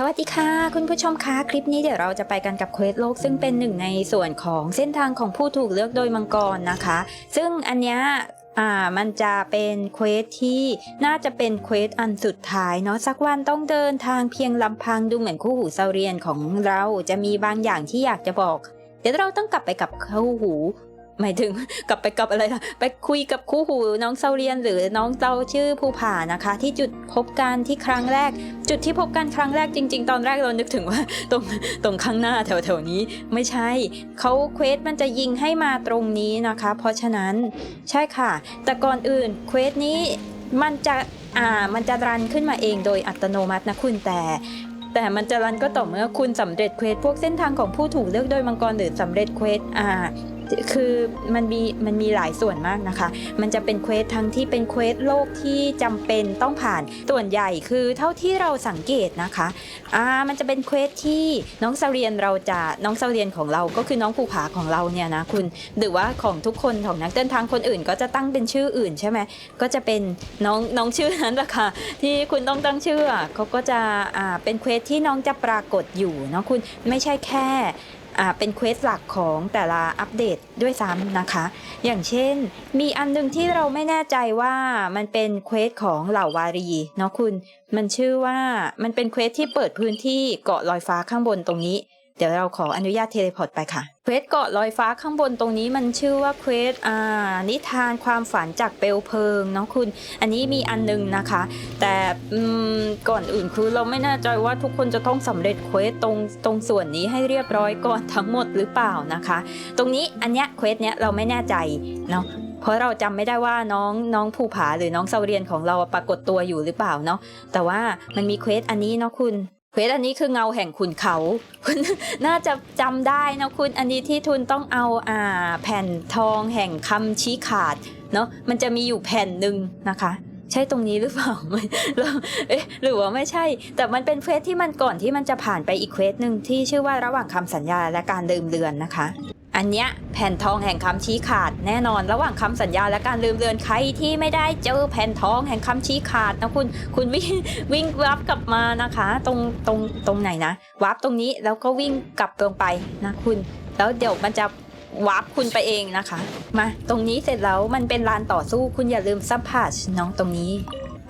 สวัสดีค่ะคุณผู้ชมคะคลิปนี้เดี๋ยวเราจะไปกันกับเควสโลก ซึ่งเป็นหนึ่งในส่วนของเส้นทางของผู้ถูกเลือกโดยมังกรนะคะ ซึ่งอันเนี้ยอ่ามันจะเป็นเควสที่น่าจะเป็นเควสอันสุดท้ายเนาะสักวันต้องเดินทางเพียงลำพังดูเหมือนคู่หูเซาเรียนของเราจะมีบางอย่างที่อยากจะบอก เดี๋ยวเราต้องกลับไปกับคู่หู หมายถึงกลับไปกับอะไรล่ะไปคุยกับคู่หูน้องเซาเรียนหรือน้องเตาชื่อภูผานะคะ ที่จุดพบกันที่ครั้งแรก จุดที่พบกันครั้งแรกจริง ๆ ตอนแรกเรานึกถึงว่าตรงตรงข้างหน้าแถวๆนี้ ไม่ใช่เขาเควสมันจะยิงให้มาตรงนี้นะคะ เพราะฉะนั้นใช่ค่ะ แต่ก่อนอื่นเควสนี้มันจะอ่ามันจะรันขึ้นมาเองโดยอัตโนมัตินะคุณแต่แต่มันจะรันก็ต่อเมื่อคุณสำเร็จเควสพวกเส้นทางของผู้ถูกเลือกโดยมังกรหรือสำเร็จเควสอ่า คือมันมีมันมีหลายส่วนมากนะคะ มันจะเป็นเควสทั้งที่เป็นเควสโลกที่จำเป็นต้องผ่านส่วนใหญ่คือเท่าที่เราสังเกตนะคะอ่ามันจะเป็นเควสที่น้องเซาเรียนเราจะน้องเซาเรียนของเราก็คือน้องภูผาของเราเนี่ยนะคุณหรือว่าของทุกคนของนักเดินทางคนอื่น ก็จะตั้งเป็นชื่ออื่นใช่ไหมก็จะเป็นน้องน้องชื่อนั้นแหละค่ะที่คุณต้องตั้งชื่อเขาก็จะอ่าเป็นเควสที่น้องจะปรากฏอยู่เนาะคุณไม่ใช่แค่ เป็นเควสหลักของแต่ละอัปเดตด้วยซ้ำนะคะ อย่างเช่น มีอันหนึงที่เราไม่แน่ใจว่ามันเป็นเควสของเหล่าวารีเนาะคุณ มันชื่อว่ามันเป็นเควสที่เปิดพื้นที่เกาะลอยฟ้าข้างบนตรงนี้ เดี๋ยวเราขออนุญาตเทเลพอร์ตไปค่ะเควสเกาะลอยฟ้าข้างบนตรงนี้มันชื่อว่าเควสอ่านิทานความฝันจากเปลวเพลิงเนาะคุณ อันนี้มีอันหนึงนะคะ แต่ก่อนอื่นคือเราไม่แน่ใจว่าทุกคนจะต้องสำเร็จเควสตรงตรงส่วนนี้ให้เรียบร้อยก่อนทั้งหมดหรือเปล่านะคะ ตรงนี้อันเนี้ยเควสเนี้ยเราไม่แน่ใจเนาะเพราะเราจำไม่ได้ว่าน้องน้องภูผาหรือน้องเซาเรียนของเราปรากฏตัวอยู่หรือเปล่าเนาะแต่ว่ามันมีเควสอันนี้เนาะคุณ เควสอันนี้คือเงาแห่งขุนเขา คุณน่าจะจำได้นะคุณอันนี้ที่ทุนต้องเอาอ่าแผ่นทองแห่งคำชี้ขาดเนาะมันจะมีอยู่แผ่นหนึ่งนะคะ ใช่ตรงนี้หรือเปล่าม่เราเอ๊ะหรือว่าไม่ใช่ แต่มันเป็นเควสที่มันก่อนที่มันจะผ่านไปอีกเควสหนึ่งที่ชื่อว่าระหว่างคำสัญญาและการลืมเลือนนะคะ อันเนี้ยแผ่นทองแห่งคำชี้ขาดแน่นอน ระหว่างคำสัญญาและการลืมเลือนใครที่ไม่ได้เจอแผ่นทองแห่งคำชี้ขาดนะคุณคุณวิ่งวิ่งวับกลับมานะคะ ตรงตรงตรงไหนนะวับตรงนี้แล้วก็วิ่งกลับตรงไปนะคุณ แล้วเดี๋ยวมันจะวาร์ปคุณไปเองนะคะ มา ตรงนี้เสร็จแล้วมันเป็นลานต่อสู้คุณอย่าลืมสัมผัสน้องตรงนี้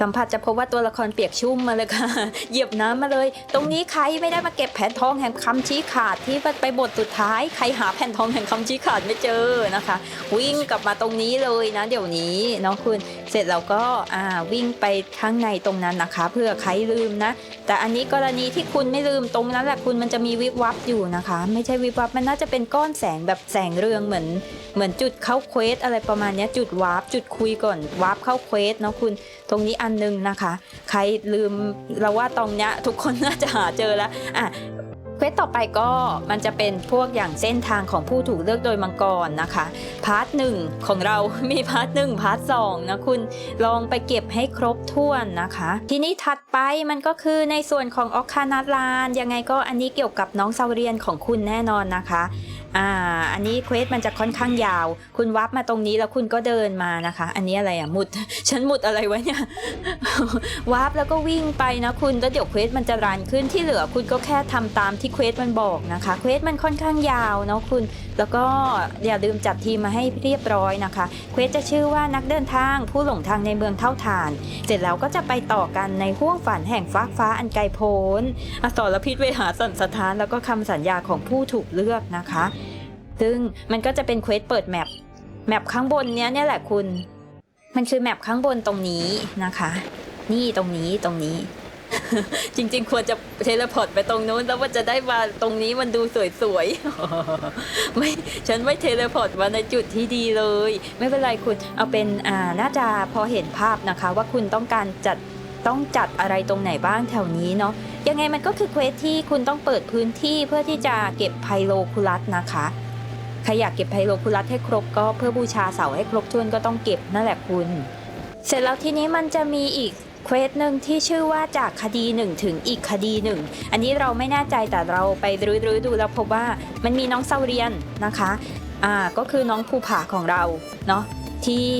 สัมผัสจะพบว่าตัวละครเปียกชุ่มมาเลยค่ะ เหยียบน้ำมาเลย ตรงนี้ใครไม่ได้มาเก็บแผ่นทองแห่งคำชี้ขาดที่ไปบทสุดท้าย ใครหาแผ่นทองแห่งคำชี้ขาดไม่เจอนะคะ วิ่งกลับมาตรงนี้เลยนะ เดี๋ยวนี้น้องคุณเสร็จแล้วก็อ่าวิ่งไปข้างในตรงนั้นนะคะ เพื่อใครลืมนะ แต่อันนี้กรณีที่คุณไม่ลืมตรงนั้นแหละคุณมันจะมีวิบวับอยู่นะคะ ไม่ใช่วิบวับมันน่าจะเป็นก้อนแสงแบบแสงเรืองเหมือนเหมือนจุดเข้าเควสอะไรประมาณนี้จุดวาร์ปจุดคุยก่อนวาร์ปเข้าเควสเนาะคุณ ตรงนี้อันหนึงนะคะ ใครลืมเราว่าตรงเนี้ยทุกคนน่าจะหาเจอแล้วอะเควสต่อไปก็มันจะเป็นพวกอย่างเส้นทางของผู้ถูกเลือกโดยมังกรนะคะ พาร์ทหนึ่งของเรามีพาร์ทหนึ่งพาร์ทสองนะคุณลองไปเก็บให้ครบถ้วนนะคะ ทีนี้ถัดไปมันก็คือในส่วนของออกคานาลานยังไงก็อันนี้เกี่ยวกับน้องซาเรียนของคุณแน่นอนนะคะ อ่า อันนี้เควสมันจะค่อนข้างยาว คุณวับมาตรงนี้แล้วคุณก็เดินมานะคะ อันนี้อะไรอะมุด ฉันมุดอะไรไว้เนี่ย วับแล้วก็วิ่งไปนะคุณ แล้วเดี๋ยวเควสมันจะรันขึ้นที่เหลือคุณก็แค่ทำตามที่เควสมันบอกนะคะ เควสมันค่อนข้างยาวเนาะคุณ แล้วก็อย่าลืมจัดทีมมาให้เรียบร้อยนะคะ เควสจะชื่อว่านักเดินทางผู้หลงทางในเมืองเท่าฐาน เสร็จแล้วก็จะไปต่อกันในห้วงฝันแห่งฟ้าฟ้าอันไกลโพ้นอสรพิษเวหาสันสถาน แล้วก็คำสัญญาของผู้ถูกเลือกนะคะ ซึ่งมันก็จะเป็นเควสเปิดแมปแมปข้างบนเนี้ยเนี่ยแหละคุณ มันคือแมปข้างบนตรงนี้นะคะ นี่ตรงนี้ตรงนี้ จริง ๆ ควรจะเทเลพอร์ตไปตรงนู้น แล้วว่าจะได้มาตรงนี้มันดูสวยๆไม่ฉันไม่เทเลพอร์ตมาในจุดที่ดีเลย ไม่เป็นไรคุณเอาเป็นอ่าน่าจะพอเห็นภาพนะคะ ว่าคุณต้องการจัดต้องจัดอะไรตรงไหนบ้างแถวนี้เนาะยังไงมันก็คือเควสที่คุณต้องเปิดพื้นที่เพื่อที่จะเก็บไพโลคูลัสนะคะใครอยากเก็บไพโลคูลัสให้ครบก็เพื่อบูชาเสาให้ครบถ้วนก็ต้องเก็บนั่นแหละคุณ เสร็จแล้วทีนี้มันจะมีอีก เควสหนึ่งที่ชื่อว่าจากคดีหนึ่งถึงอีกคดีหนึ่ง อันนี้เราไม่แน่ใจแต่เราไปรื้อๆดูแล้วพบว่ามันมีน้องเซาเรียนนะคะอ่าก็คือน้องภูผาของเราเนาะที่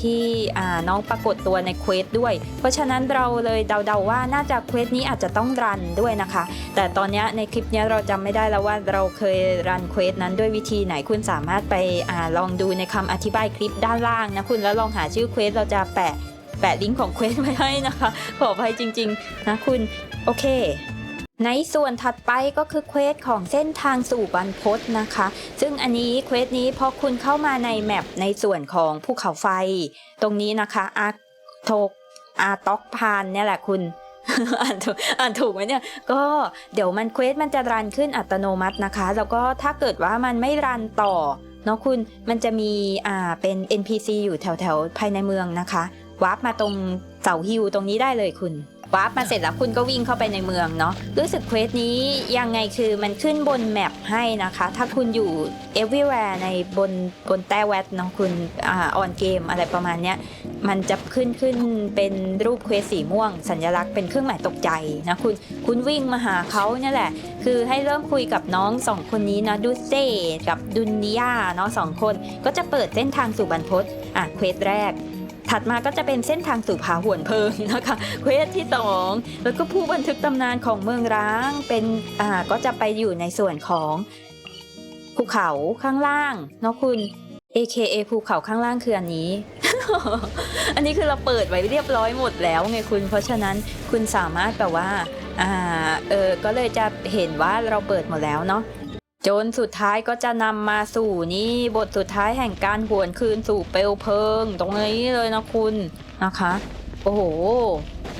ที่อ่าน้องปรากฏตัวในเควสด้วย เพราะฉะนั้นเราเลยเดาๆว่าน่าจะเควสนี้อาจจะต้องรันด้วยนะคะ แต่ตอนนี้ในคลิปนี้เราจำไม่ได้แล้วว่าเราเคยรันเควสนั้นด้วยวิธีไหนคุณสามารถไปอาลองดูในคำอธิบายคลิปด้านล่างนะคุณแล้วลองหาชื่อเควสเราจะแปะ แปะลิงก์ของเควสไว้ให้นะคะ ขออภัยจริง ๆ นะคุณ โอเค ในส่วนถัดไปก็คือเควสของเส้นทางสู่บรรพตนะคะ ซึ่งอันนี้เควสนี้พอคุณเข้ามาในแมปในส่วนของภูเขาไฟ ตรงนี้นะคะอาโทกอาต็อกพานเนี่ยแหละคุณอ่านถูกอ่านถูกไหมเนี่ย ก็เดี๋ยวมันเควสมันจะรันขึ้นอัตโนมัตินะคะ แล้วก็ถ้าเกิดว่ามันไม่รันต่อเนาะคุณมันจะมีอ่าเป็น NPC อยู่แถวแถวภายในเมืองนะคะ วาร์ปมาตรงเสาฮิวตรงนี้ได้เลยคุณวาร์ปมาเสร็จแล้วคุณก็วิ่งเข้าไปในเมืองเนาะรู้สึกเควสนี้ยังไงคือมันขึ้นบนแมปให้นะคะ ถ้าคุณอยู่ everywhere ในบนบนแต้แวดเนาะคุณอ่าออนเกมอะไรประมาณเนี้ยมันจะขึ้นขึ้นเป็นรูปเควสสีม่วง สัญลักษณ์เป็นเครื่องหมายตกใจนะคุณคุณวิ่งมาหาเขาเนี่ยแหละ คือให้เริ่มคุยกับน้องสองคนนี้นะดูเซกับดุนนิยาเนาะสองคนก็จะเปิดเส้นทางสู่บรรพตอะเควสแรก ถัดมาก็จะเป็นเส้นทางสู่ผาหวนเพลิงนะคะเควสที่สองแล้วก็ผู้บันทึกตำนานของเมืองร้างเป็นอ่าก็จะไปอยู่ในส่วนของภูเขาข้างล่างเนาะคุณ AKA ภูเขาข้างล่างคืออันนี้ อันนี้คือเราเปิดไว้เรียบร้อยหมดแล้วไงคุณ เพราะฉะนั้นคุณสามารถแบบว่า อ่า เออ ก็เลยจะเห็นว่าเราเปิดหมดแล้วเนาะ จนสุดท้ายก็จะนำมาสู่นี่บทสุดท้ายแห่งการหวนคืนสู่เปลวเพลิง ตรงนี้เลยนะคุณนะคะ โอ้โห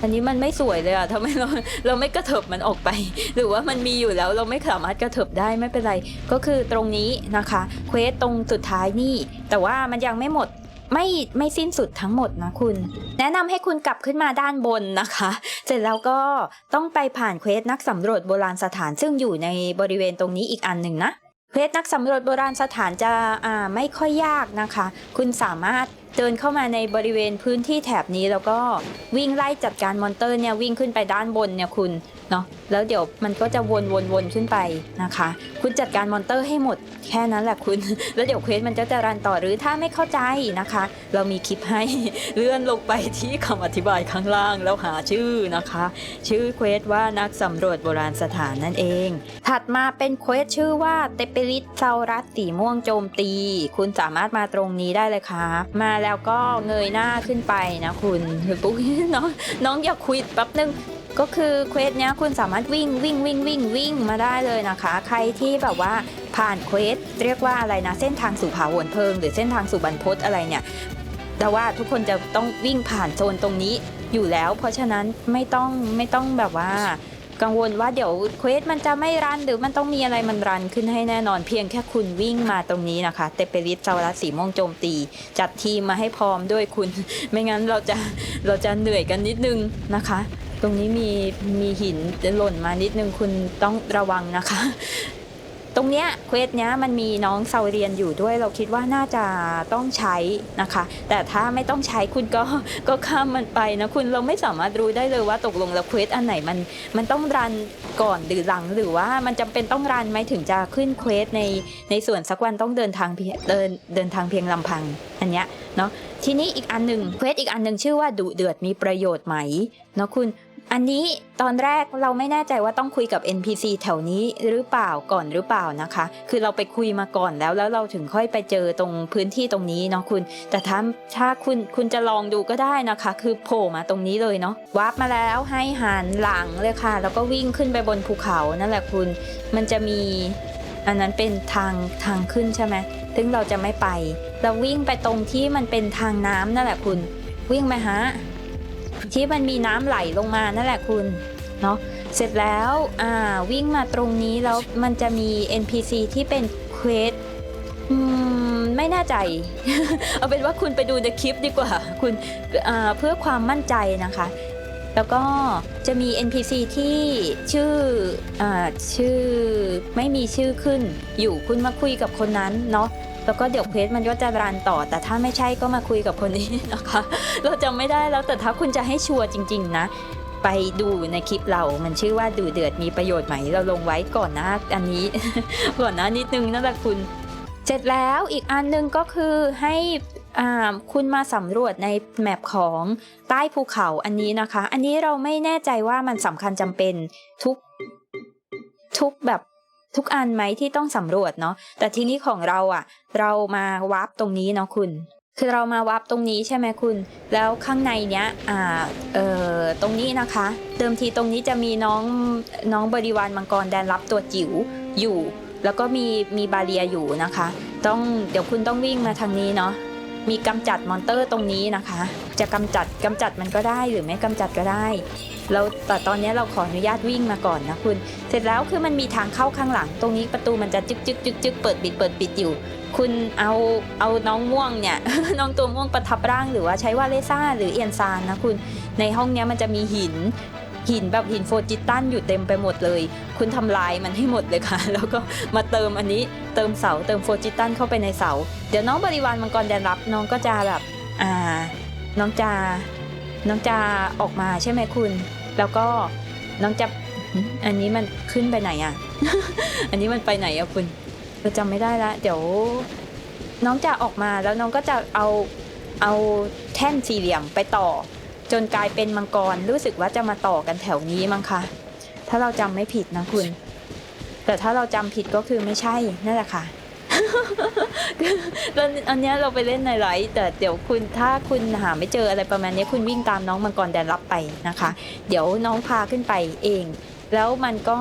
อันนี้มันไม่สวยเลยอะทำไมเราเราไม่กระเถิบมันออกไป หรือว่ามันมีอยู่แล้วเราไม่สามารถกระเถิบได้ไม่เป็นไร ก็คือตรงนี้นะคะเควสตรงสุดท้ายนี่ แต่ว่ามันยังไม่หมด ไม่ไม่สิ้นสุดทั้งหมดนะคุณ แนะนำให้คุณกลับขึ้นมาด้านบนนะคะ เสร็จแล้วก็ต้องไปผ่านเควสนักสำรวจโบราณสถานซึ่งอยู่ในบริเวณตรงนี้อีกอันหนึ่งนะเควสนักสำรวจโบราณสถานจะอ่าไม่ค่อยยากนะคะ คุณสามารถ เดินเข้ามาในบริเวณพื้นที่แถบนี้แล้วก็วิ่งไล่จัดการมอนเตอร์เนี่ยวิ่งขึ้นไปด้านบนเนี่ยคุณเนาะแล้วเดี๋ยวมันก็จะวนวนวนขึ้นไปนะคะ คุณจัดการมอนเตอร์ให้หมดแค่นั้นแหละคุณ แล้วเดี๋ยวเควสมันจะจะรันต่อหรือถ้าไม่เข้าใจนะคะ เรามีคลิปให้เลื่อนลงไปที่คำอธิบายข้างล่างแล้วหาชื่อนะคะ ชื่อเควสว่านักสำรวจโบราณสถานนั่นเอง ถัดมาเป็นเควสชื่อว่าเตเปริสเซารัสสีม่วงโจมตี คุณสามารถมาตรงนี้ได้เลยครับมาแล้วก็เงยหน้าขึ้นไปนะคุณปุ๊บน้องน้องอย่าคุยแป๊บนึงก็คือเควสเนี้ยคุณสามารถวิ่งวิ่งวิ่งวิ่งวิ่งมาได้เลยนะคะ ใครที่แบบว่าผ่านเควสเรียกว่าอะไรนะเส้นทางสู่ผาวนเพลิง หรือเส้นทางสู่บรรพตอะไรเนี่ยแต่ว่าทุกคนจะต้องวิ่งผ่านโซนตรงนี้อยู่แล้ว เพราะฉะนั้นไม่ต้องไม่ต้องแบบว่า กังวลว่าเดี๋ยวเควสมันจะไม่รันหรือมันต้องมีอะไรมันรันขึ้นให้แน่นอนเพียงแค่คุณวิ่งมาตรงนี้นะคะ เตเปริสเซารัสสีม่วงโจมตี จัดทีมมาให้พร้อมด้วยคุณ ไม่งั้นเราจะเราจะเหนื่อยกันนิดนึงนะคะ ตรงนี้มีมีหินหล่นมานิดนึงคุณต้องระวังนะคะ ตรงเนี้ยเควสเนี้ยมันมีน้องเซาเรียนอยู่ด้วยเราคิดว่าน่าจะต้องใช้นะคะ แต่ถ้าไม่ต้องใช้คุณก็ก็ข้ามมันไปนะคุณเราไม่สามารถรู้ได้เลยว่าตกลงแล้วเควสอันไหนมันมันต้องรันก่อนหรือหลัง หรือว่ามันจำเป็นต้องรันไหมถึงจะขึ้นเควสในในส่วนสักวันต้องเดินทางเดินเดินทางเพียงลำพังอันเนี้ยเนาะทีนี้อีกอันหนึ่งเควสอีกอันหนึ่งชื่อว่าดุเดือดมีประโยชน์ไหมเนาะคุณ อันนี้ตอนแรกเราไม่แน่ใจว่าต้องคุยกับ NPC แถวนี้หรือเปล่าก่อนหรือเปล่านะคะ คือเราไปคุยมาก่อนแล้วแล้วเราถึงค่อยไปเจอตรงพื้นที่ตรงนี้เนาะคุณ แต่ถ้าถ้าคุณคุณจะลองดูก็ได้นะคะ คือโผล่มาตรงนี้เลยเนาะวาร์ปมาแล้วให้หันหลังเลยค่ะ แล้วก็วิ่งขึ้นไปบนภูเขานั่นแหละคุณ มันจะมีอันนั้นเป็นทางทางขึ้นใช่ไหมซึ่งเราจะไม่ไป เราวิ่งไปตรงที่มันเป็นทางน้ำนั่นแหละคุณ วิ่งไหมฮะ ที่มันมีน้ำไหลลงมานั่นแหละคุณเนาะเสร็จแล้วอ่าวิ่งมาตรงนี้แล้วมันจะมี NPC ที่เป็นเควสไม่แน่ใจ เอาเป็นว่าคุณไปดูในคลิปดีกว่า คุณเพื่อความมั่นใจนะคะ แล้วก็จะมี NPC ที่ชื่ออชื่อไม่มีชื่อขึ้นอยู่คุณมาคุยกับคนนั้นเนาะ แล้วก็เดี๋ยวเควสมันก็จะรันต่อ แต่ถ้าไม่ใช่ก็มาคุยกับคนนี้นะคะ เราจำไม่ได้แล้วแต่ถ้าคุณจะให้ชัวร์จริง ๆ นะ ไปดูในคลิปเรา มันชื่อว่าดูเดือดมีประโยชน์ไหม เราลงไว้ก่อนหน้าอันนี้ ก่อนหน้านิดนึงนั่นแหละคุณ เสร็จแล้วอีกอันหนึงก็คือให้คุณมาสำรวจในแมปของใต้ภูเขาอันนี้นะคะ อันนี้เราไม่แน่ใจว่ามันสำคัญจำเป็นทุกทุกแบบ ทุกอันไหมที่ต้องสำรวจเนาะแต่ทีนี้ของเราอะ่ะ เรามาวาร์ปตรงนี้เนาะคุณ คือเรามาวาร์ปตรงนี้ใช่ไหมคุณ แล้วข้างในเนี้ยอ่าเอ่อตรงนี้นะคะ เดิมทีตรงนี้จะมีน้องน้องบริวารมังกรแดนรับตัวจิ๋วอยู่ แล้วก็มีมีบาเรียอยู่นะคะ ต้องเดี๋ยวคุณต้องวิ่งมาทางนี้เนาะ มีกำจัดมอนเตอร์ตรงนี้นะคะ จะกำจัดกำจัดมันก็ได้หรือไม่กำจัดก็ได้แล้วแต่ตอนนี้เราขออนุญาตวิ่งมาก่อนนะคุณ เสร็จแล้วคือมันมีทางเข้าข้างหลัง ตรงนี้ประตูมันจะจึกจึกจึกจึกเปิดปิดเปิดปิดอยู่ คุณเอาเอาน้องม่วงเนี่ย น้องตัวม่วงประทับร่างหรือว่าใช้ว่าเลซ่าหรือเอียนซานนะคุณ ในห้องนี้มันจะมีหิน หินแบบหินโฟจิตันอยู่เต็มไปหมดเลย คุณทำลายมันให้หมดเลยค่ะ แล้วก็มาเติมอันนี้เติมเสาเติมโฟจิตันเข้าไปในเสา เดี๋ยวน้องบริวารมังกรแดนรับน้องก็จะแบบอ่าน้องจาน้องจาออกมาใช่ไหมคุณ แล้วก็น้องจะอันนี้มันขึ้นไปไหนอะ อันนี้มันไปไหนอะคุณเราจำไม่ได้ละเดี๋ยวน้องจะออกมาแล้วน้องก็จะเอาเอาแท่นสี่เหลี่ยมไปต่อ จนกลายเป็นมังกรรู้สึกว่าจะมาต่อกันแถวนี้มั้งคะถ้าเราจำไม่ผิดนะคุณ แต่ถ้าเราจำผิดก็คือไม่ใช่นั่นแหละค่ะแล้วอันนี้เราไปเล่นในไลฟ์แต่เดี๋ยวคุณถ้าคุณหาไม่เจออะไรประมาณนี้คุณวิ่งตามน้องมังกรแดนรับไปนะคะ เดี๋ยวน้องพาขึ้นไปเอง แล้วมันก็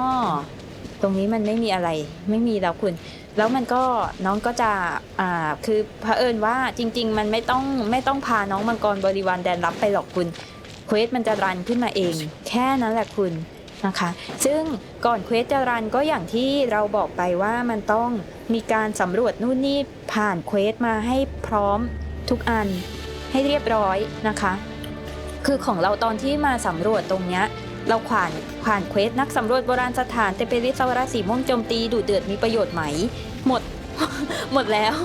ตรงนี้มันไม่มีอะไรไม่มีแล้วคุณ แล้วมันก็น้องก็จะอ่าคือเผอิญว่าจริง ๆ มันไม่ต้องไม่ต้องพาน้องมังกรบริวารแดนรับไปหรอกคุณเควสมันจะรันขึ้นมาเอง แค่นั้นแหละคุณนะคะ ซึ่งก่อนเควสจะรันก็อย่างที่เราบอกไปว่ามันต้องมีการสำรวจนู่นนี่ผ่านเควสมาให้พร้อมทุกอันให้เรียบร้อยนะคะ คือของเราตอนที่มาสำรวจตรงเนี้ยเราผ่านผ่านเควสนักสำรวจโบราณสถานเตเปริสวราสีม่วงโจมตีดูเดือดมีประโยชน์ไหม หมด หมดแล้ว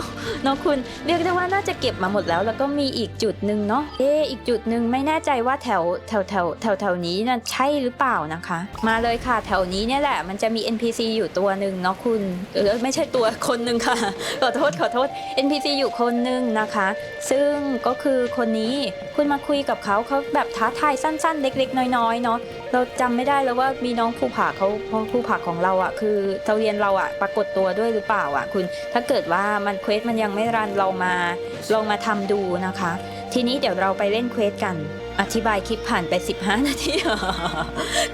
เนาะคุณเรียกได้ว่าน่าจะเก็บมาหมดแล้ว แล้วก็มีอีกจุดหนึ่งเนาะเอออีกจุดหนึ่งไม่แน่ใจว่าแถวแถวแถวแถวแถวนี้นะใช่หรือเปล่านะคะ มาเลยค่ะแถวนี้เนี่ยแหละ มันจะมี NPC อยู่ตัวหนึ่งเนาะคุณเออไม่ใช่ตัวคนหนึ่งค่ะขอโทษขอโทษ NPC อยู่คนหนึ่งนะคะ ซึ่งก็คือคนนี้คุณมาคุยกับเขาเขาแบบท้าทายสั้น ๆ เล็ก ๆ น้อยๆเนาะ เราจำไม่ได้แล้วว่ามีน้องภูผาเขาภูผาของเราอะ่ะ คือเราเรียนเราอะ่ะปรากฏตัวด้วยหรือเปล่าอะ่ะ คุณถ้าเกิดว่ามันเควสมันยังไม่รันเรามาลองมาทำดูนะคะ ทีนี้เดี๋ยวเราไปเล่นเควสกันอธิบายคลิปผ่านไป 15 นาที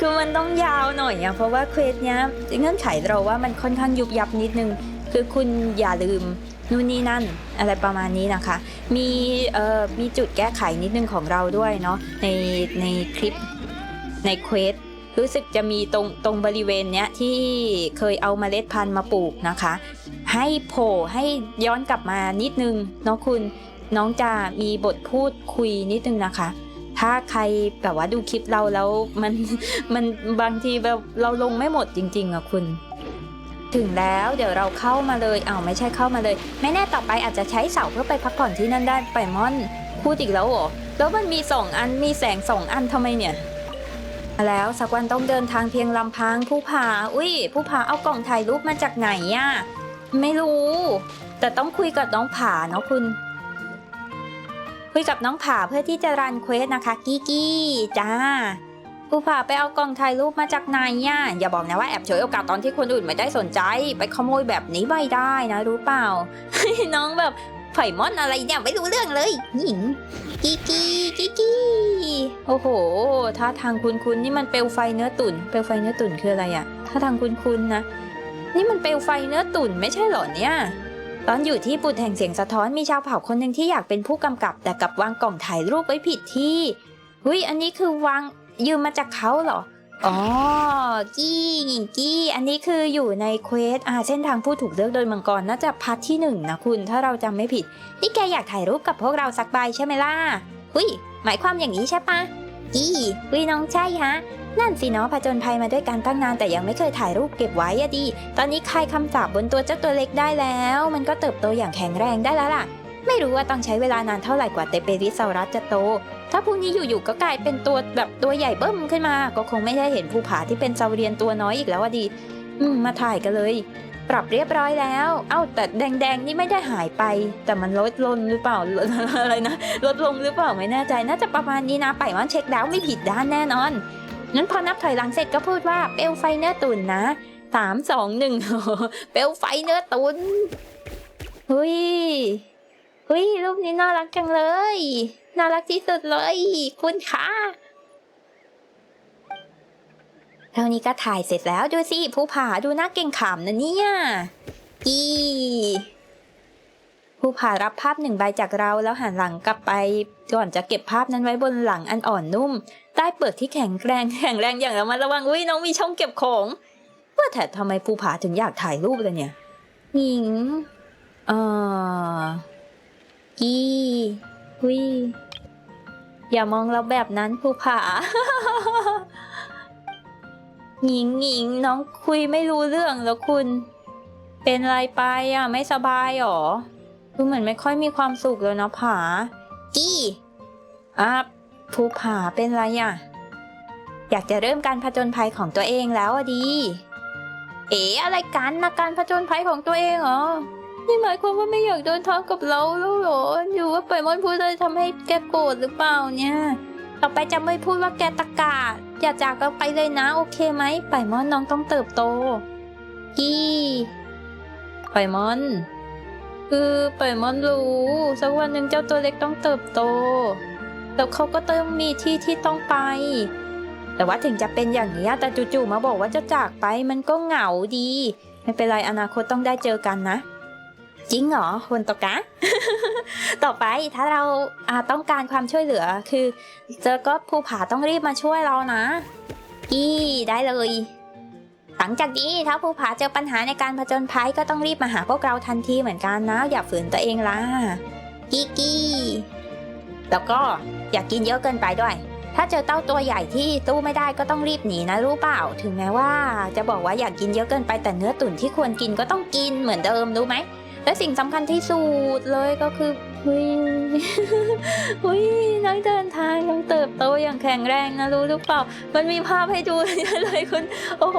คือมันต้องยาวหน่อยอะเพราะว่าเควสเนี้ยเงื่อนไขเราว่ามันค่อนข้างยุบยับนิดนึง คือคุณอย่าลืมนู่นนี่นั่นอะไรประมาณนี้นะคะ มีเอ่อมีจุดแก้ไขนิดนึงของเราด้วยเนาะในในคลิป ในเควสรู้สึกจะมีตรงตรงบริเวณเนี้ยที่เคยเอาเมล็ดพันธุ์มาปลูกนะคะ ให้โผล่ให้ย้อนกลับมานิดนึงเนาะคุณน้องจะมีบทพูดคุยนิดนึงนะคะ ถ้าใครแบบว่าดูคลิปเราแล้วมันมันบางทีแบบเราลงไม่หมดจริง ๆอะคุณถึงแล้วเดี๋ยวเราเข้ามาเลยอ้าไม่ใช่เข้ามาเลย ไม่แน่ต่อไปอาจจะใช้เสาเพื่อไปพักผ่อนที่นั่นได้ไปมอนพูดอีกแล้วเหรอแล้วมันมีสองอันมีแสงสองอันทำไมเนี่ย แล้วสักวันต้องเดินทางเพียงลำพังผู้พาอุ้ยผู้พาเอากล่องถ่ายรูปมาจากไหนอะไม่รู้ แต่ต้องคุยกับน้องผาเนาะคุณ คุยกับน้องผาเพื่อที่จะรันเควสนะคะ กี้กี้จ้าผู้ผาไปเอากล่องถ่ายรูปมาจากไหนย่ะอย่าบอกนะว่าแอบฉวยโอกาสตอนที่คนอื่นไม่ได้สนใจ ไปขโมยแบบนี้ไม่ได้นะ รู้เปล่า น้องแบบ ไผ่มอนอะไรเนี่ยไม่รู้เรื่องเลยหญิงกี้กี้กี้กี้โอ้โหท่าทางคุณคุณนี่มันเปลวไฟเนื้อตุ่นเปลวไฟเนื้อตุ่นคืออะไรอะท่าทางคุณคุณนะ นี่มันเปลวไฟเนื้อตุ่นไม่ใช่เหรอเนี่ยตอนอยู่ที่ปุดแห่งเสียงสะท้อนมีชาวเผ่าคนหนึ่งที่อยากเป็นผู้กำกับ แต่กลับวางกล่องถ่ายรูปไว้ผิดที่หุยอันนี้คือวางยืมมาจากเขาเหรอ อ๋อกี้กี้ อันนี้คืออยู่ในเควสอ่าเส้นทางผู้ถูกเลือกโดยมังกรน่าจะพาร์ทที่หนึ่งนะคุณถ้าเราจำไม่ผิด นี่แกอยากถ่ายรูปกับพวกเราสักใบใช่ไหมล่ะหุยหมายความอย่างนี้ใช่ปะกี้หุยน้องใช่ฮะ นั่นสิเนาะผจญภัยมาด้วยกันตั้งนานแต่ยังไม่เคยถ่ายรูปเก็บไว้อะดี ตอนนี้คลายคำสาบบนตัวเจ้าตัวเล็กได้แล้ว มันก็เติบโตอย่างแข็งแรงได้แล้วล่ะ ไม่รู้ว่าต้องใช้เวลานานเท่าไหร่กว่าเตเปริซารัสจะโต ถ้าพรุ่งนี้อยู่ๆก็กลายเป็นตัวแบบตัวใหญ่เบิ้มขึ้นมา ก็คงไม่ได้เห็นภูผาที่เป็นซาเรียนตัวน้อยอีกแล้วอะดี อืม มาถ่ายกันเลย ปรับเรียบร้อยแล้ว เอ้าแต่แดงๆนี่ไม่ได้หายไป แต่มันลดลงหรือเปล่าอะไรนะ ลดลงหรือเปล่าไม่แน่ใจ น่าจะประมาณนี้นะไปมันเช็คดาวน์ไม่ผิดด้านแน่นอนงั้นพอนับถอยหลังเสร็จก็พูดว่าเปลวไฟเนื้อตุ่นนะสามสองหนึ่งเปลวไฟเนื้อตุ่นเฮ้ย เฮ้ยรูปนี้น่ารักจังเลย น่ารักที่สุดเลย คุณคะเท่านี้ก็ถ่ายเสร็จแล้วดูสิผู้ผาดูน่าเก่งขามนะเนี่ยอีผู้ผารับภาพหนึ่งใบจากเราแล้วหันหลังกลับไปก่อนจะเก็บภาพนั้นไว้บนหลังอันอ่อนนุ่ม ใต้เปลือกที่แข็งแรงแข็งแรงอย่างระมัดระวังอุ้ยน้องมีช่องเก็บของว่าแต่ทำไมภูผาถึงอยากถ่ายรูปเลยเนี่ยหญิงเออ กี้อุ้ยอย่ามองเราแบบนั้นภูผา หญิงหญิงน้องคุยไม่รู้เรื่องแล้วคุณ เป็นไรไปอะ ไม่สบายหรอ ดูเหมือนไม่ค่อยมีความสุขเลยนะผากี้อะภูผาเป็นไรอะ อยากจะเริ่มการผจญภัยของตัวเองแล้วอะดี เอ๋อะไรกันนะการผจญภัยของตัวเองเหรอ นี่หมายความว่าไม่อยากเดินทางกับเราแล้วเหรออยู่ว่าปล่อยมอนพูดเลยทำให้แกโกรธหรือเปล่าเนี่ย ต่อไปจะไม่พูดว่าแกตะกาดอย่าจากเราไปเลยนะ โอเคไหมปล่อยมอนน้องต้องเติบโตกี้ปล่อยมอน คือปล่อยมอนรู้ สักวันหนึ่งเจ้าตัวเล็กต้องเติบโต แล้วเขาก็ต้องมีที่ที่ต้องไป แต่ว่าถึงจะเป็นอย่างนี้แต่จู่ๆมาบอกว่าจะจากไปมันก็เหงาดี ไม่เป็นไรอนาคตต้องได้เจอกันนะ จริงเหรอคนตกกะ ต่อไปถ้าเราอ่าต้องการความช่วยเหลือคือ เจอก็ภูผาต้องรีบมาช่วยเรานะกี้ได้เลย หลังจากนี้ถ้าภูผาเจอปัญหาในการผจญภัยก็ต้องรีบมาหาพวกเราทันทีเหมือนกันนะ อย่าฝืนตัวเองล่ะกี้กี้แล้วก็อย่ากกินเยอะเกินไปด้วย ถ้าเจอเต้าตัวใหญ่ที่ตู้ไม่ได้ก็ต้องรีบหนีนะรู้เปล่า ถึงแม้ว่า จะบอกว่าอยากกินเยอะเกินไปแต่เนื้อตุ๋นที่ควรกินก็ต้องกินเหมือนเดิมรู้ไหม และสิ่งสำคัญที่สุดเลยก็คือหุยหุยนักเดินทางยังเติบโตอย่างแข็งแรงนะรู้หรือเปล่า มันมีภาพให้ดูเลยคุณ โอ้โห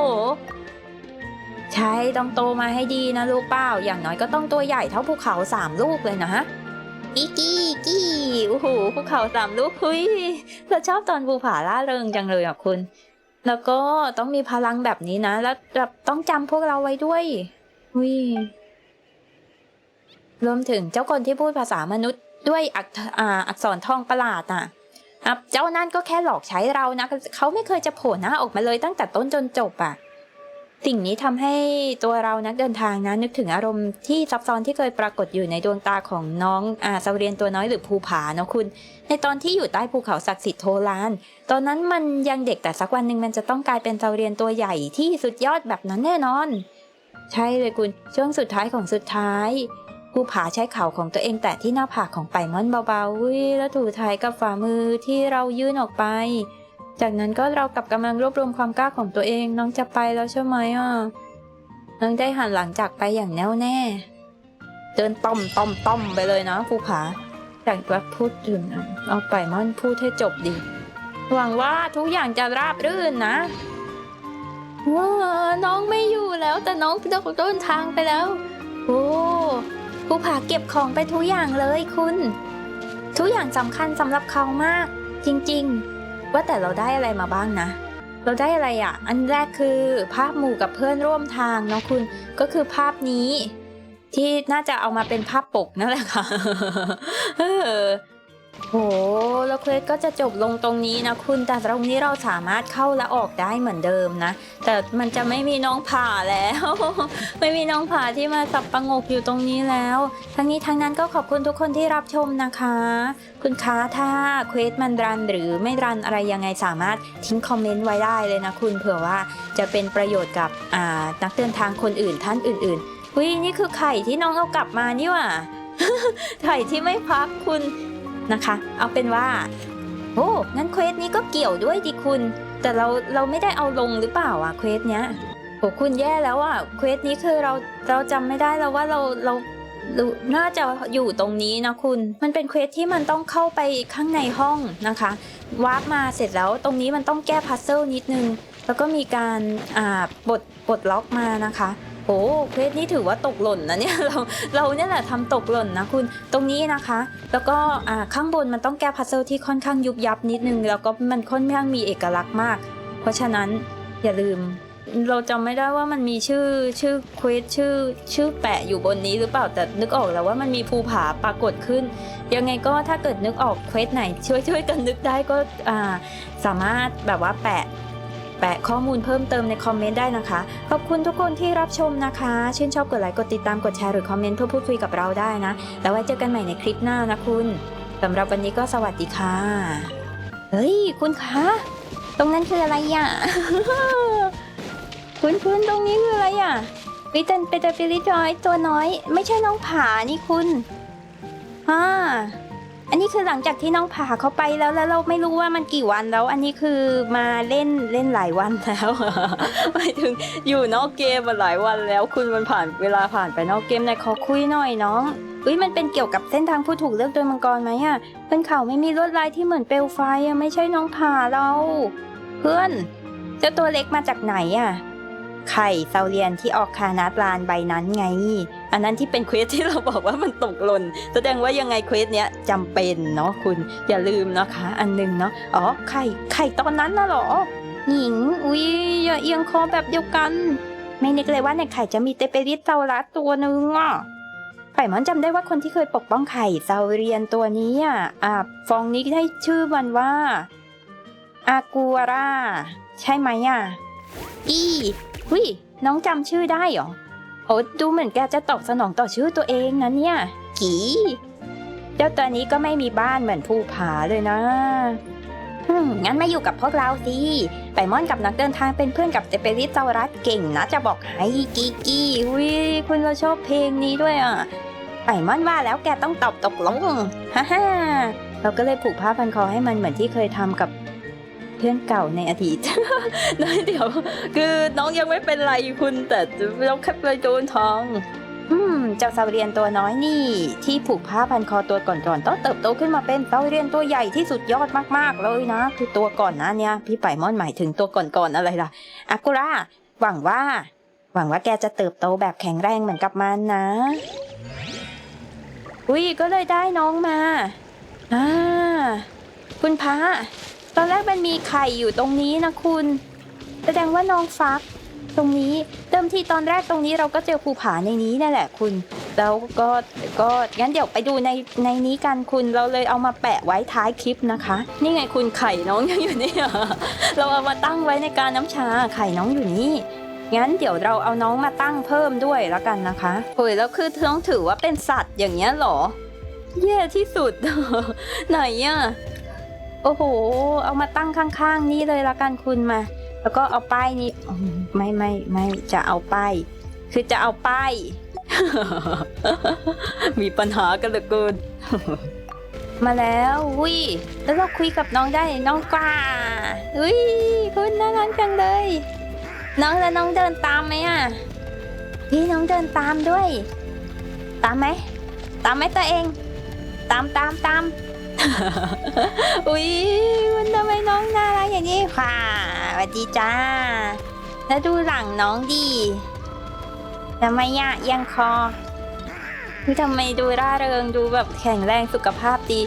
ใช่ต้องโตมาให้ดีนะลูกเปล่าอย่างน้อยก็ต้องตัวใหญ่เท่าภูเขาสามลูกเลยนะกี้กี้กี้โอ้โหภูเขาสามลูกคุยเราชอบตอนภูผาล่าเริงจังเลยอะคุณ แล้วก็ต้องมีพลังแบบนี้นะ แล้วแบบต้องจำพวกเราไว้ด้วยหุย รวมถึงเจ้าคนที่พูดภาษามนุษย์ด้วยอักษอ่าอักษรทองประหลาดอะเจ้านั่นก็แค่หลอกใช้เรานะเขาไม่เคยจะโผล่หน้าออกมาเลยตั้งแต่ต้นจนจบอะสิ่งนี้ทำให้ตัวเรานักเดินทางนะนึกถึงอารมณ์ที่ซับซ้อนที่เคยปรากฏอยู่ในดวงตาของน้องอาซาเรียนตัวน้อยหรือภูผาเนาะคุณ ในตอนที่อยู่ใต้ภูเขาศักดิ์สิทธิ์โทลาน ตอนนั้นมันยังเด็กแต่สักวันหนึ่งมันจะต้องกลายเป็นซาเรียนตัวใหญ่ที่สุดยอดแบบนั้นแน่นอน ใช่เลยคุณช่วงสุดท้ายของสุดท้าย ภูผาใช้เข่าของตัวเองแตะที่หน้าผากของไปมอนเบาๆ แล้วถูถ่ายกับฝ่ามือที่เรายื่นออกไป จากนั้นก็เรากลับกำลังรวบรวมความกล้าของตัวเองน้องจะไปแล้วใช่ไหมอะน้องได้หันหลังจากไปอย่างแน่วแน่ เดินต้อมต้อมต้อมไปเลยนะภูผา จากว่าพูดถึงนะเอาไปมอนพูดให้จบดี หวังว่าทุกอย่างจะราบรื่นนะว้าน้องไม่อยู่แล้วแต่น้องเดินทางไปแล้ว โอ้ ภูผาเก็บของไปทุกอย่างเลยคุณ ทุกอย่างสำคัญสำหรับเขามาก จริงๆ ว่าแต่เราได้อะไรมาบ้างนะ เราได้อะไรอะ อันแรกคือภาพหมู่กับเพื่อนร่วมทางเนาะคุณก็คือภาพนี้ ที่น่าจะเอามาเป็นภาพปกนั่นแหละค่ะ โหแล้วเควสก็จะจบลงตรงนี้นะคุณ แต่ตรงนี้เราสามารถเข้าและออกได้เหมือนเดิมนะ แต่มันจะไม่มีน้องผ่าแล้ว ไม่มีน้องผ่าที่มาสับประงกอยู่ตรงนี้แล้ว ทั้งนี้ทั้งนั้นก็ขอบคุณทุกคนที่รับชมนะคะ คุณคะถ้าเควสมันรันหรือไม่รันอะไรยังไงสามารถทิ้งคอมเมนต์ไว้ได้เลยนะคุณ เผื่อว่าจะเป็นประโยชน์กับนักเดินทางคนอื่นท่านอื่นๆวินี่คือไข่ที่น้องเอากลับมานี่หว่าไข่ที่ไม่พักคุณ นะคะ เอาเป็นว่า โอ้งั้นเควสนี้ก็เกี่ยวด้วยดิคุณ แต่เราเราไม่ได้เอาลงหรือเปล่าอะเควสเนี้ยโอ้คุณแย่แล้วอะเควสนี้คือเราเราจำไม่ได้แล้วว่าเราเราเราน่าจะอยู่ตรงนี้นะคุณ มันเป็นเควสที่มันต้องเข้าไปข้างในห้องนะคะวาร์ปมาเสร็จแล้วตรงนี้มันต้องแก้พัซเซิลนิดนึง แล้วก็มีการอ่าปลดปลดล็อกมานะคะ โอ้เควสนี้ถือว่าตกหล่นนะเนี่ยเราเราเนี่ยแหละทำตกหล่นนะคุณตรงนี้นะคะ แล้วก็อ่าข้างบนมันต้องแก้พัซเซิลที่ค่อนข้างยุบยับนิดนึง แล้วก็มันค่อนข้างมีเอกลักษณ์มาก เพราะฉะนั้นอย่าลืม เราจำไม่ได้ว่ามันมีชื่อชื่อเควสชื่อชื่อแปะอยู่บนนี้หรือเปล่าแต่นึกออกแล้วว่ามันมีภูผาปรากฏขึ้น ยังไงก็ถ้าเกิดนึกออกเควสไหน ช่วยช่วยกันนึกได้ก็สามารถแบบว่าแปะ แปะข้อมูลเพิ่มเติมในคอมเมนต์ได้นะคะ ขอบคุณทุกคนที่รับชมนะคะ ชื่นชอบกดไลค์ กดติดตาม กดแชร์หรือคอมเมนต์เพื่อพูดคุยกับเราได้นะ แล้วไว้เจอกันใหม่ในคลิปหน้านะคุณสำหรับวันนี้ก็สวัสดีค่ะ เฮ้ย คุณคะ ตรงนั้นคืออะไรอะ คุณคุณตรงนี้คืออะไรอะวิตันเปเตอร์ฟิลิจอยตัวน้อย ไม่ใช่น้องผานี่คุณฮ่า อันนี้คือหลังจากที่น้องผ่าเขาไปแล้วแล้วเราไม่รู้ว่ามันกี่วันแล้ว อันนี้คือมาเล่นเล่นหลายวันแล้วหมายถึงอยู่นอกเกมมาหลายวันแล้ว คุณมันผ่านเวลาผ่านไปนอกเกมไหนขอคุยหน่อยน้องอุ้ยมันเป็นเกี่ยวกับเส้นทางผู้ถูกเลือกโดยมังกรไหมอะเป็นเขาไม่มีลวดลายที่เหมือนเปลวไฟอะไม่ใช่น้องผ่าเรา เพื่อนเจ้าตัวเล็กมาจากไหนอะไข่เซาเรียนที่ออกคานาตลานใบนั้นไง อันนั้นที่เป็นเควสที่เราบอกว่ามันตกหล่นแสดงว่ายังไงเควสเนี้ยจำเป็นเนาะคุณอย่าลืมนะคะ อันหนึงเนาะอ๋อไข่ไข่ตอนนั้นน่ะหรอหญิงอุ๊ยอย่าเอียงคอแบบเดียวกัน ไม่นึกเลยว่าในไข่จะมีเตเปริสเซาลัสตัวหนึ่งอะไข่มันจำได้ว่าคนที่เคยปกป้องไข่เซาเรียนตัวนี้อะอะฟองนี้ได้ชื่อมันว่าอากูอาร่าใช่ไหมอะ อีวิน้องจำชื่อได้เหรอ โอ้ดูเหมือนแกจะตอบสนองต่อชื่อตัวเองนะเนี่ย กีเจ้าตัวนี้ก็ไม่มีบ้านเหมือนภูผาเลยนะฮึมงั้นมาอยู่กับพวกเราสิ ไปม่อนกับนักเดินทางเป็นเพื่อนกับเจเปริสเจ้ารัสเก่งนะจะบอกให้กีกี้วิคุณเราชอบเพลงนี้ด้วยอะ ไปม่อนว่าแล้วแกต้องตอบตกลง ฮ่าฮ่าเราก็เลยผูกผ้าพันคอให้มันเหมือนที่เคยทำกับ เพื่อนเก่าในอดีตน้อยเดี๋ยว คือน้องยังไม่เป็นไรคุณ แต่เราแค่ไปโดนท้อง อืม เจ้าซาเรียนตัวน้อยนี่ ที่ผูกผ้าพันคอตัวก่อนๆต้องเติบโตขึ้นมาเป็นซาเรียนตัวใหญ่ที่สุดยอดมากๆเลยนะ คือตัวก่อนนะเนี่ย พี่ไปม่อนหมายถึงตัวก่อนๆอะไรล่ะอากุระหวังว่า หวังว่าแกจะเติบโตแบบแข็งแรงเหมือนกับมันนะ อุ้ยก็เลยได้น้องมาอ่าคุณพระ ตอนแรกมันมีไข่อยู่ตรงนี้นะคุณ แสดงว่าน้องฟัก ตรงนี้เดิมทีตอนแรกตรงนี้เราก็เจอภูผาในนี้นั่นแหละคุณ แล้วก็ก็งั้นเดี๋ยวไปดูในในนี้กันคุณเราเลยเอามาแปะไว้ท้ายคลิปนะคะ นี่ไงคุณไข่น้องยังอยู่นี่เราเอามาตั้งไว้ในการน้ำชาไข่น้องอยู่นี่งั้นเดี๋ยวเราเอาน้องมาตั้งเพิ่มด้วยแล้วกันนะคะโอ้ยแล้วคือน้องถือว่าเป็นสัตว์อย่างเงี้ยหรอ แย่ที่สุดไหนอะ โอ้โห เอามาตั้งข้างๆ นี่เลยละกันคุณมา แล้วก็เอาป้ายนี้ไม่ไม่ไม่จะเอาป้ายคือจะเอาป้าย มีปัญหากันเหลือเกินมาแล้ววิแล้วเราคุยกับน้องได้น้องกว่าอุ้ยคุณน่ารักจังเลย น้องแล้วน้องเดินตามไหมอะพี่น้องเดินตามด้วย ตามไหมตามไหมตัวเอง ตามตามตาม อุ๊ยมันทำไมน้องน่ารักอย่างนี้ค่ะสวัสดีจ้า แล้วดูหลังน้องดีทำไมยะยังคอคือทำไมดูร่าเริงดูแบบแข็งแรงสุขภาพดี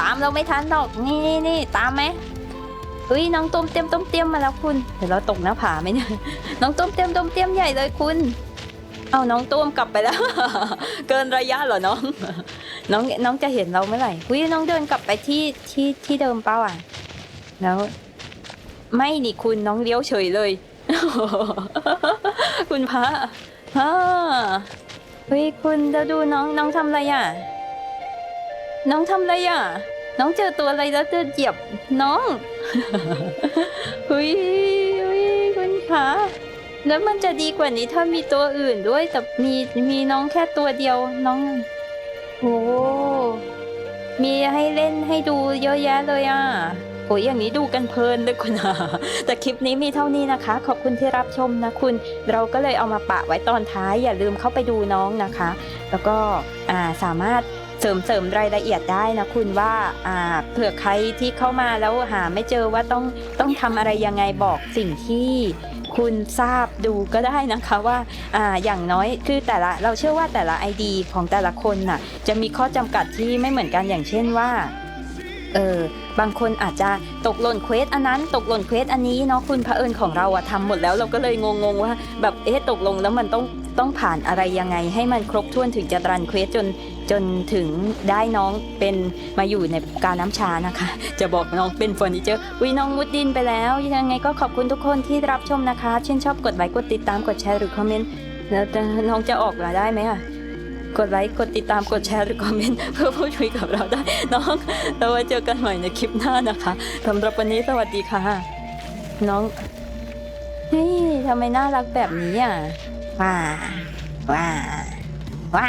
ตามเราไม่ทันหรอกนี่นี่นี่ตามไหมอุ้ยน้องต้มเตรียมต้มเตรียมมาแล้วคุณเดี๋ยวเราตกหน้าผาไหมเนี่ยน้องต้มเตรียมต้มเตรียมใหญ่เลยคุณ เอาน้องต้มกลับไปแล้ว เกินระยะเหรอน้อง น้องน้องจะเห็นเราเมื่อไหร่อุ้ยน้องเดินกลับไปที่ที่ที่เดิมเป้าอะ แล้ว ไม่นี่คุณน้องเลี้ยวเฉยเลย คุณพระฮ่าเฮ้ยคุณเดี๋ยวดูน้องน้องทำอะไรอะ น้องทำอะไรอะ น้องเจอตัวอะไรแล้วเดินเหยียบน้องเฮ้ยเฮ้ยคุณพระแล้วมันจะดีกว่านี้ถ้ามีตัวอื่นด้วยแต่มีมีน้องแค่ตัวเดียวน้อง โอ้มีให้เล่นให้ดูเยอะแยะเลยอะโอ้ยอย่างนี้ดูกันเพลินเลยคุณอาแต่คลิปนี้มีเท่านี้นะคะ ขอบคุณที่รับชมนะคุณ เราก็เลยเอามาปะไว้ตอนท้าย อย่าลืมเข้าไปดูน้องนะคะ แล้วก็อ่าสามารถเสริมเสริมรายละเอียดได้นะคุณว่าอ่าเผื่อใครที่เข้ามาแล้วหาไม่เจอว่าต้องต้องทำอะไรยังไงบอกสิ่งที่ คุณทราบดูก็ได้นะคะว่าอ่าอย่างน้อยคือแต่ละเราเชื่อว่าแต่ละ ID ของแต่ละคนน่ะจะมีข้อจำกัดที่ไม่เหมือนกันอย่างเช่นว่าเออบางคนอาจจะตกหล่นเควสอันนั้นตกหล่นเควสอันนี้เนาะคุณเผอิญของเราอะทำหมดแล้วเราก็เลยงงๆว่าแบบเอ๊ะตกลงแล้วมันต้อง ต้องผ่านอะไรยังไงให้มันครบถ้วนถึงจะรันเควสจนจนถึงได้น้องเป็นมาอยู่ในการน้ำชานะคะ จะบอกน้องเป็นเฟอร์นิเจอร์วิน้องมุดดินไปแล้ว ยังไงก็ขอบคุณทุกคนที่รับชมนะคะเช่นชอบกดไลค์กดติดตามกดแชร์หรือคอมเมนต์แล้วน้องจะออกมาได้ไหมอะกดไลค์กดติดตามกดแชร์หรือคอมเมนต์เพื่อพูดคุยกับเราได้ น้องเราไว้เจอกันใหม่ในคลิปหน้านะคะสำหรับวันนี้สวัสดีค่ะ น้องเฮ้ยทำไมน่ารักแบบนี้อะ ว้าว้าว้า